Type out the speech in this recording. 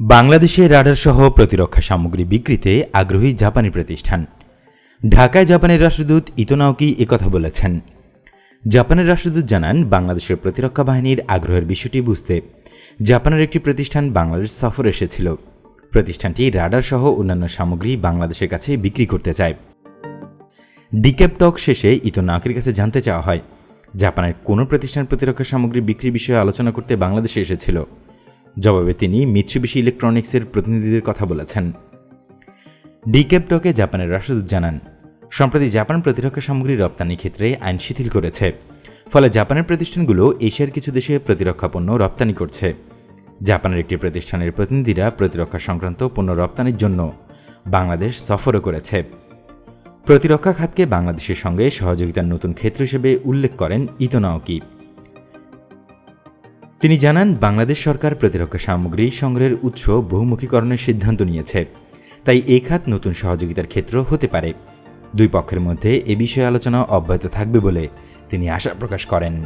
বাংলাদেশে রাডার সহ প্রতিরক্ষা সামগ্রী বিক্রিতে আগ্রহী জাপানি প্রতিষ্ঠান। ঢাকায় জাপানের রাষ্ট্রদূত ইতোনাওকি একথা বলেছেন। জাপানের রাষ্ট্রদূত জানান, বাংলাদেশের প্রতিরক্ষা বাহিনীর আগ্রহের বিষয়টি বুঝতে জাপানের একটি প্রতিষ্ঠান বাংলাদেশ সফর এসেছিল। প্রতিষ্ঠানটি রাডার সহ অন্যান্য সামগ্রী বাংলাদেশের কাছে বিক্রি করতে চায়। ডিক্যাপ টক শেষে ইতোনাকির কাছে জানতে চাওয়া হয় জাপানের কোনো প্রতিষ্ঠান প্রতিরক্ষা সামগ্রী বিক্রির বিষয়ে আলোচনা করতে বাংলাদেশে এসেছিল। জবাবে তিনি মিৎসুবিশি ইলেকট্রনিক্সের প্রতিনিধিদের কথা বলেছেন। ডিক্যাপটকে জাপানের রাষ্ট্রদূত জানান, সম্প্রতি জাপান প্রতিরক্ষা সামগ্রী রপ্তানি ক্ষেত্রে আইন শিথিল করেছে। ফলে জাপানের প্রতিষ্ঠানগুলো এশিয়ার কিছু দেশে প্রতিরক্ষা পণ্য রপ্তানি করছে। জাপানের একটি প্রতিষ্ঠানের প্রতিনিধিরা প্রতিরক্ষা সংক্রান্ত পণ্য রপ্তানির জন্য বাংলাদেশ সফরও করেছে। প্রতিরক্ষা খাতকে বাংলাদেশের সঙ্গে সহযোগিতার নতুন ক্ষেত্র হিসেবে উল্লেখ করেন ইতোনাওকি। তিনি জানান, বাংলাদেশ সরকার প্রতিরক্ষা সামগ্রী সংগ্রহের উৎস বহুমুখীকরণের সিদ্ধান্ত নিয়েছে। তাই এই খাত নতুন সহযোগিতার ক্ষেত্র হতে পারে। দুই পক্ষের মধ্যে এ বিষয়ে আলোচনা অব্যাহত থাকবে বলে তিনি আশা প্রকাশ করেন।